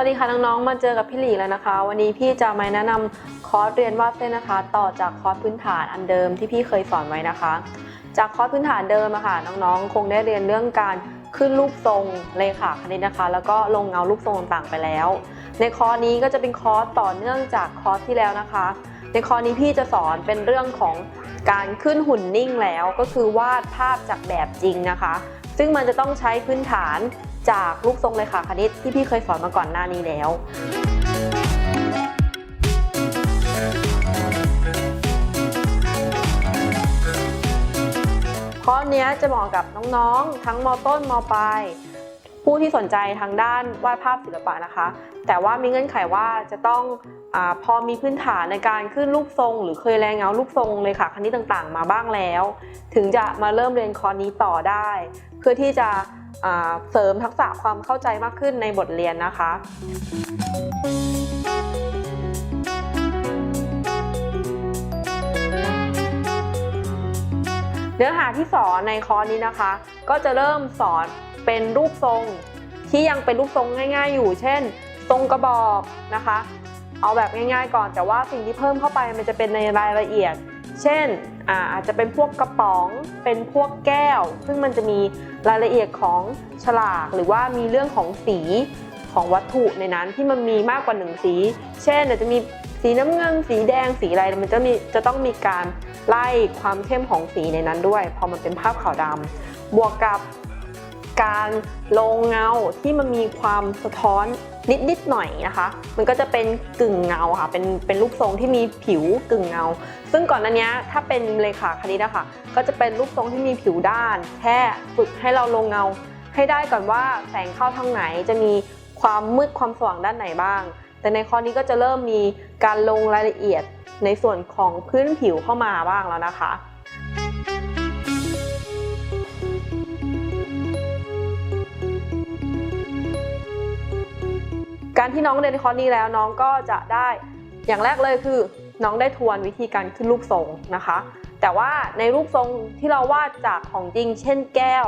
วัสดีค่ะน้องๆ มาเจอกับพี่หลีแล้วนะคะ วันนี้พี่จะมาแนะนำคอร์สเรียนวาดเส้นนะคะ ต่อจากคอร์สพื้นฐานอันเดิมที่พี่เคยสอนไว้นะคะ จากคอร์สพื้นฐานเดิมอะค่ะน้องๆ คงได้เรียนเรื่องการขึ้นรูปทรงเลขาคณิตนะคะ แล้วก็ลงเงารูปทรงต่างๆไปแล้ว ในคอร์สนี้ก็จะเป็นคอร์สต่อเนื่องจากคอร์สที่แล้วนะคะ ในคอร์สนี้พี่จะสอนเป็นเรื่องของการขึ้นหุ่นนิ่งแล้วก็คือวาดภาพจากแบบจริงนะคะ ซึ่งมันจะต้องใช้พื้นฐาน จากรูปทรงเลขาคณิตที่พี่เคยสอนมาก่อนหน้านี้แล้วคอนี้จะเหมาะกับน้องๆ ทั้งมต้นมปลายผู้ที่สนใจทางด้านวาดภาพศิลปะนะคะ แต่ว่ามีเงื่อนไขว่าจะต้องอพอมีพื้นฐานในการขึ้นรูปทรง หรือเคยแรงเงารูปทรงเลยค่ะคณิตต่างๆ มาบ้างแล้ว ถึงจะมาเริ่มเรียนคอร์สนี้ต่อได้ เพื่อที่จะ เสริมทักษะความเข้าใจมากขึ้นในบทเรียนนะคะเนื้อหาที่สอนในคอร์สนี้นะคะ ก็จะเริ่มสอนเป็นรูปทรง ที่ยังเป็นรูปทรงง่าย ๆ อยู่ เช่น ทรงกระบอกนะคะ เอาแบบง่าย ๆ ก่อนแต่ว่าสิ่งที่เพิ่มเข้าไปมันจะเป็นในรายละเอียด เช่นอาจจะเป็นพวกกระป๋อง เป็นพวกแก้ว ซึ่งมันจะมีรายละเอียดของฉลาก หรือว่ามีเรื่องของสีของวัตถุในนั้นที่มันมีมากกว่าหนึ่งสี เช่นอาจจะมีสีน้ำเงิน สีแดง สีอะไร มันจะมีจะต้องมีการไล่ความเข้มของสีในนั้นด้วย พอมันเป็นภาพขาวดำบวกกับการลงเงาที่มันมีความสะท้อน นิดๆหน่อยนะคะ มันก็จะเป็นกึ่งเงาค่ะ เป็นเป็นรูปทรงที่มีผิวกึ่งเงา ซึ่งก่อนหน้านี้ถ้าเป็นเลขาคณิตนะคะก็จะเป็นรูปทรงที่มีผิวด้าน แค่ฝึกให้เราลงเงา ให้ได้ก่อนว่าแสงเข้าทางไหนจะมีความมืดความสว่างด้านไหนบ้าง แต่ในข้อนี้ก็จะเริ่มมีการลงรายละเอียดในส่วนของพื้นผิวเข้ามาบ้างแล้วนะคะ การที่น้องเรียนคอร์สนี้แล้วน้องก็จะได้อย่างแรกเลยคือ น้องได้ทวนวิธีการขึ้นรูปทรงนะคะ แต่ว่าในรูปทรงที่เราวาดจากของจริง เช่นแก้ว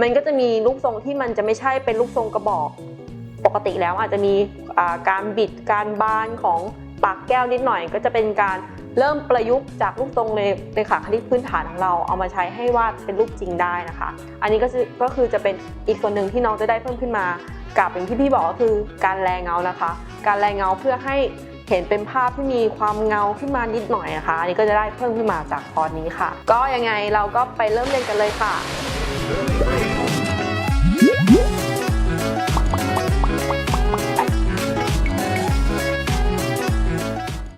มันก็จะมีรูปทรงที่มันจะไม่ใช่เป็นรูปทรงกระบอก ปกติแล้วอาจจะมีการบิดการบานของปากแก้วนิดหน่อย ก็จะเป็นการเริ่มประยุกต์จากรูปทรงในในขาคณิตพื้นฐานของเราเอามาใช้ให้วาดเป็นรูปจริงได้นะคะ อันนี้ก็จะก็คือจะเป็นอีกส่วนหนึ่งที่น้องจะได้เพิ่มขึ้นมา กับอย่างที่พี่บอกก็คือการแรงเงานะคะ การแรงเงาเพื่อให้เห็นเป็นภาพที่มีความเงาขึ้นมานิดหน่อยนะคะอันนี้ก็จะได้เพิ่มขึ้นมาจากคอร์สนี้ค่ะ ก็ยังไงเราก็ไปเริ่มเรียนกันเลยค่ะ